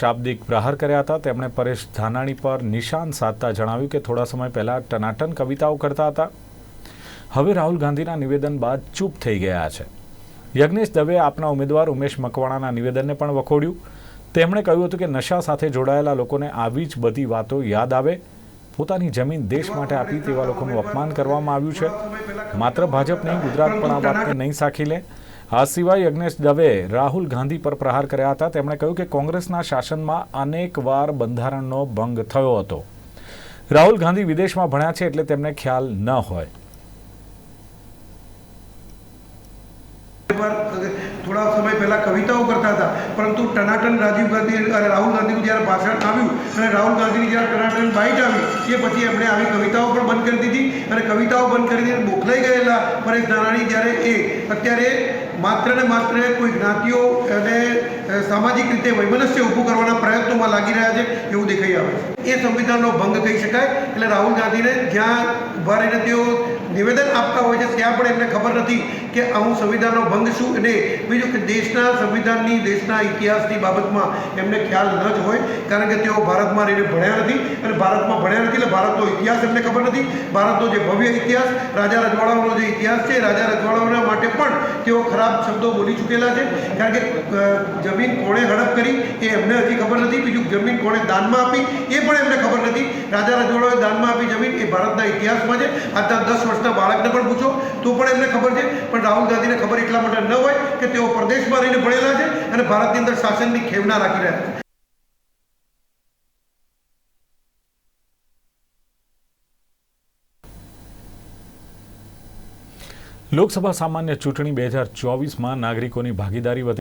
શાબ્દિક પ્રહાર કર્યા હતા. તેમણે પરેશ ધાનાણી પર નિશાન સાધતા જણાવ્યું કે થોડા સમય પહેલા ટનાટન કવિતાઓ કરતા હતા. હવે રાહુલ ગાંધીના નિવેદન બાદ ચૂપ થઈ ગયા છે. યજ્ઞેશ દવે આપના ઉમેદવાર ઉમેશ મકવાણાના નિવેદનને પણ વખોડ્યું. તેમણે કહ્યું હતું કે નશા સાથે જોડાયેલા લોકોને આવી જ બધી વાતો યાદ આવે. પોતાની જમીન દેશ માટે આપી તેવા લોકોનું અપમાન કરવામાં આવ્યું છે. માત્ર ભાજપ નહીં, ગુજરાત પણ આ વાતને નહીં સાખી લે. આ સિવાય યજ્ઞેશ દવે રાહુલ ગાંધી પર પ્રહાર કર્યા હતા. તેમણે કહ્યું કે કોંગ્રેસના શાસનમાં અનેક વાર બંધારણનો ભંગ થયો હતો. રાહુલ ગાંધી વિદેશમાં ભણ્યા છે એટલે તેમને ખ્યાલ ન હોય. થોડા સમય પહેલા કવિતાઓ કરતા હતા, પરંતુ ટનાટન રાજીવ ગાંધી અને રાહુલ ગાંધીનું જ્યારે ભાષણ આવ્યું અને રાહુલ ગાંધીની જ્યારે ટનાટન આવી એ પછી એમણે આવી કવિતાઓ પણ બંધ કરી દીધી અને કવિતાઓ બંધ કરી દીધી બોખલાઈ ગયેલા પરેશ ધાનાણી જ્યારે એ, અત્યારે માત્ર ને માત્ર કોઈ જ્ઞાતિઓ અને સામાજિક રીતે વૈમનસ્ય ઊભું કરવાના પ્રયત્નોમાં લાગી રહ્યા છે એવું દેખાઈ આવે એ સંવિધાનનો ભંગ કહી શકાય. એટલે રાહુલ ગાંધીને જ્યાં ઊભા રહીને તેઓ નિવેદન આપતા હોય છે, ત્યાં પણ એમને ખબર નથી કે હું સંવિધાનનો ભંગ શું અને બીજું કે દેશના સંવિધાનની, દેશના ઇતિહાસની બાબતમાં એમને ખ્યાલ ન જ હોય, કારણ કે તેઓ ભારતમાં રહીને ભણ્યા નથી અને ભારતમાં ભણ્યા નથી એટલે ભારતનો ઇતિહાસ એમને ખબર નથી. ભારતનો જે ભવ્ય ઇતિહાસ, રાજા રજવાડાઓનો જે ઇતિહાસ છે, રાજા રજવાડાઓના માટે પણ તેઓ ખરાબ શબ્દો બોલી ચૂકેલા છે. કારણ કે જમીન કોણે હડપ કરી એ એમને હજી ખબર નથી. બીજું જમીન કોણે દાનમાં આપી એ પણ એમને ખબર નથી. રાજા રજવાડાઓએ દાનમાં આપી જમીન એ ભારતના ઇતિહાસમાં છે. આજના દસ વર્ષના બાળકને પણ પૂછો તો પણ એમને ખબર છે. પણ રાહુલ ગાંધીને ખબર એટલા માટે ન હોય કે તેઓ પ્રદેશમાં રહીને ભણેલા છે અને ભારતની અંદર શાસનની ખેવના રાખી રહ્યા છે. લોકસભા સામાન્ય ચૂંટણી બે હજાર ચોવીસમાં નાગરિકોની ભાગીદારી વધી